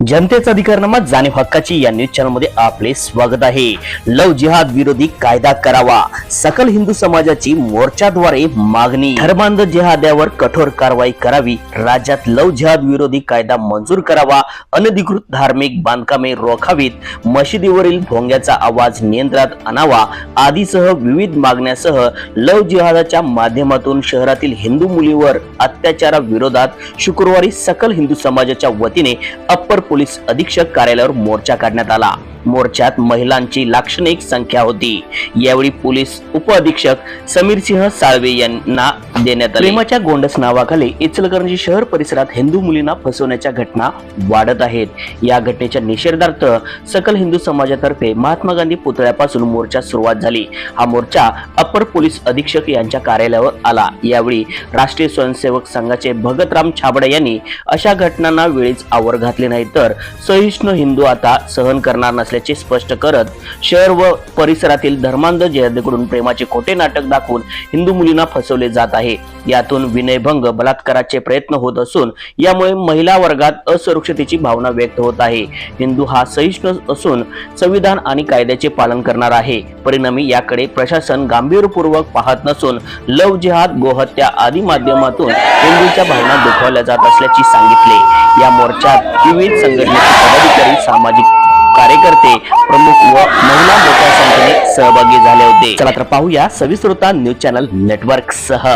जनतेचा अधिकारनामा जाणीव हक्काची या न्यूज चॅनलमध्ये आपले स्वागत आहे. लव जिहाद विरोधी कायदा करावा सकल हिंदू समाजाची मोर्चाद्वारे मागणी. धर्मांध जिहाद्यावर कठोर कारवाई करावी राज्यात लव जिहाद विरोधी कायदा मंजूर करावा अनधिकृत धार्मिक बांधकामे रोखावीत मशिदीवरील भोंग्याचा आवाज नियंत्रणात आणावा आदीसह विविध मागण्यासह लव जिहादाच्या माध्यमातून शहरातील हिंदू मुलीवर अत्याचाराविरोधात शुक्रवारी सकल हिंदू समाजाच्या वतीने अप्पर पोलीस अधीक्षक कार्यालयावर मोर्चा काढण्यात आला. मोर्चात महिलांची लाक्षणिक संख्या होती. यावेळी पोलीस उप अधीक्षक समीर सिंह साळवे यांना देण्यात आले. प्रेमाच्या गोंडस नावाखाली इचलकरंजी शहर परिसरात हिंदू मुलींना फसवण्याच्या घटना वाढत आहेत. या घटनेच्या निषेधार्थ सकल हिंदू समाजातर्फे महात्मा गांधी पुतळ्यापासून मोर्चा सुरुवात झाली. हा मोर्चा अपर पोलीस अधीक्षक यांच्या कार्यालयावर आला. यावेळी राष्ट्रीय स्वयंसेवक संघाचे भगतराम छाबडे यांनी अशा घटनांना वेळीच आवर घातले नाही तर सहिष्णू हिंदू आता सहन करणार असल्याचे स्पष्ट करत शहर व परिसरातील धर्मांध जयदेकडून प्रेमाचे खोटे नाटक दाखवून हिंदू मुलींना फसवले जात आहे. यातून विनयभंग बलात्काराचे प्रयत्न होत असून यामुळे महिला वर्गात असुरक्षतेची भावना व्यक्त होत आहे. हिंदू हा सहिष्णू असून संविधान आणि कायद्याचे पालन करणार आहे. परिणामी याकडे प्रशासन गांभीर्यपूर्वक पाहत नसून लव जिहाद गोहत्या आदी माध्यमातून हिंदूच्या भावना दुखवल्या जात असल्याचे सांगितले. या मोर्चात विविध संघटनेचे पदाधिकारी सामाजिक कार्यकर्ते प्रमुख व महिला मोठ्या संख्येने सहभागी झाले होते. चला तर पाहूया सविस्तरता न्यूज चॅनल नेटवर्क सह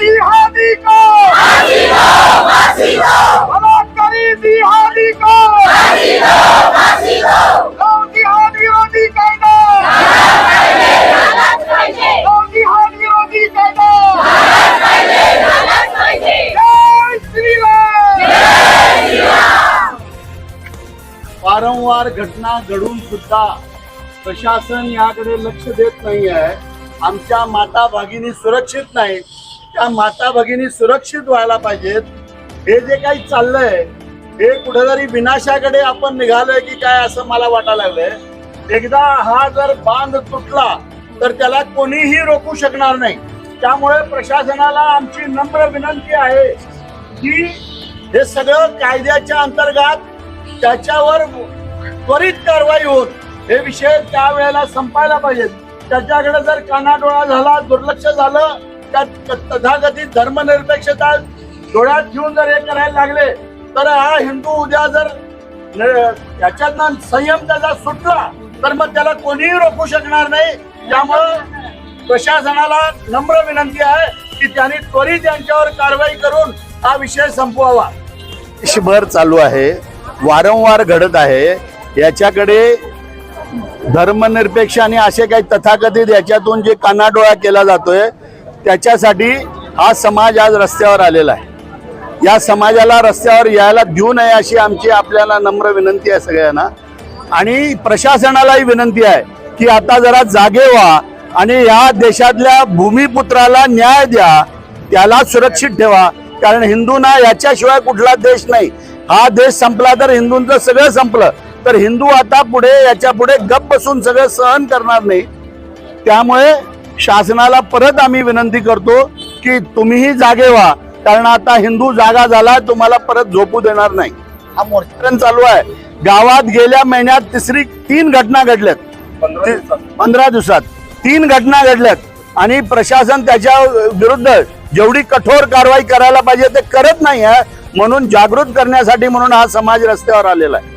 जिहादी को? वारंवार घटना घडून सुद्धा प्रशासन याकडे लक्ष देत नाही आहे आमच्या माता भगिनी सुरक्षित नाही त्या माता भगिनी सुरक्षित व्हायला पाहिजेत. हे जे काही चाललंय हे कुठेतरी विनाशाकडे आपण निघालोय की काय असं मला वाटायला लागलंय. एकदा हा जर बांध तुटला तर त्याला कोणीही रोखू शकणार नाही. त्यामुळे प्रशासनाला आमची नम्र विनंती आहे की हे सगळं कायद्याच्या अंतर्गत त्याच्यावर त्वरित कारवाई होत. हे विषय त्यावेळेला संपायला पाहिजेत त्याच्याकडे जर कानाडोळा झाला दुर्लक्ष झालं त्या तथाकथित धर्मनिरपेक्षता डोळ्यात घेऊन जर हे करायला लागले तर हा हिंदू उद्या जर याच्यातनं संयम त्याचा सुटला तर मग त्याला कोणीही रोखू शकणार नाही. त्यामुळं प्रशासनाला नम्र विनंती आहे की त्यांनी त्वरित यांच्यावर कारवाई करून हा विषय संपवावा. देशभर चालू आहे. वारंवार घडत आहे. याच्याकडे धर्मनिरपेक्ष आणि असे काही तथाकथित याच्यातून जे कानाडोळा केला जातोय त्याच्यासाठी हा समाज आज रस्त्यावर आलेला आहे. या समाजाला रस्त्यावर यायला देऊ नये अशी आमची आपल्याला नम्र विनंती आहे सगळ्यांना. आणि प्रशासनालाही विनंती आहे की आता जरा जागे व्हा आणि या देशातल्या भूमिपुत्राला न्याय द्या त्याला सुरक्षित ठेवा. कारण हिंदूंना याच्याशिवाय कुठला देश नाही. हा देश संपला तर हिंदूंचं सगळं संपलं. तर हिंदू आता पुढे याच्यापुढे गप बसून सगळं सहन करणार नाही. त्यामुळे शासनाला परत आम्ही विनंती करतो की तुम्हीही जागे व्हा. कारण आता हिंदू जागा झाला तुम्हाला परत झोपू देणार नाही. हा मोर्चा चालू आहे. गावात गेल्या महिन्यात तिसरी तीन घटना घडल्यात. पंधरा दिवसात. तीन घटना घडल्यात. आणि प्रशासन त्याच्या विरुद्ध जेवढी कठोर कारवाई करायला पाहिजे ते करत नाही आहे. म्हणून जागृत करण्यासाठी म्हणून हा समाज रस्त्यावर आलेला आहे.